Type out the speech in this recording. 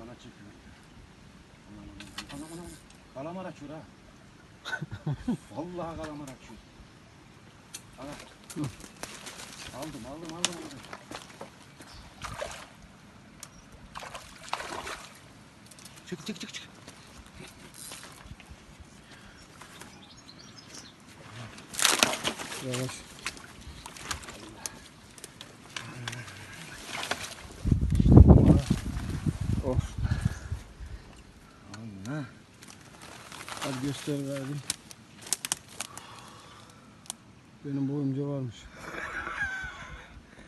Bana çekiyor. Aman aman aman aman. Kalamar açıyor ha. Vallahi kalamar açıyor. Ana. Aldım aldım aldım. aldım. Çık çık çık çık. Yavaş. Allah. Hadi göster verdim. Benim boyumca varmış.